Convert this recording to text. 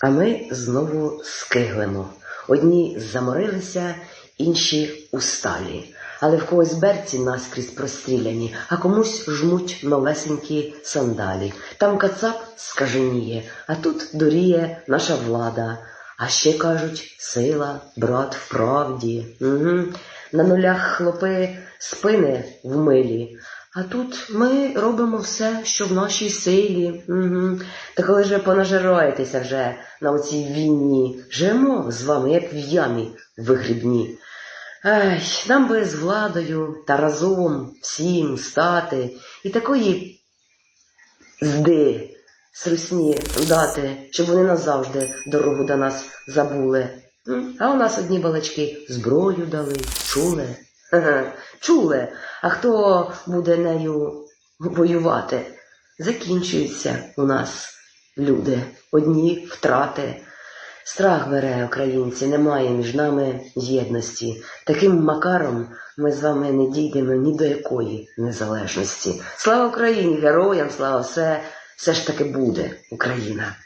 А ми знову скиглимо. Одні заморилися, інші усталі. Але в когось берці наскрізь простріляні, а комусь жмуть новесенькі сандалі. Там кацап скаженіє, а тут доріє наша влада. А ще кажуть, сила, брат в правді. Угу. На нулях хлопи спини в милі. А тут ми робимо все, що в нашій силі. Угу. Та коли ж ви понажираєтеся вже на оцій війні, живемо з вами, як в ямі вигрібні. Ай, нам би з владою та разом всім стати і такої зди срусні дати, щоб вони назавжди дорогу до нас забули. А у нас одні балачки зброю дали, чули? Чули. А хто буде нею воювати? Закінчуються у нас люди, одні втрати. Страх бере українці, немає між нами єдності. Таким макаром ми з вами не дійдемо ні до якої незалежності. Слава Україні, героям, слава все, все ж таки буде Україна.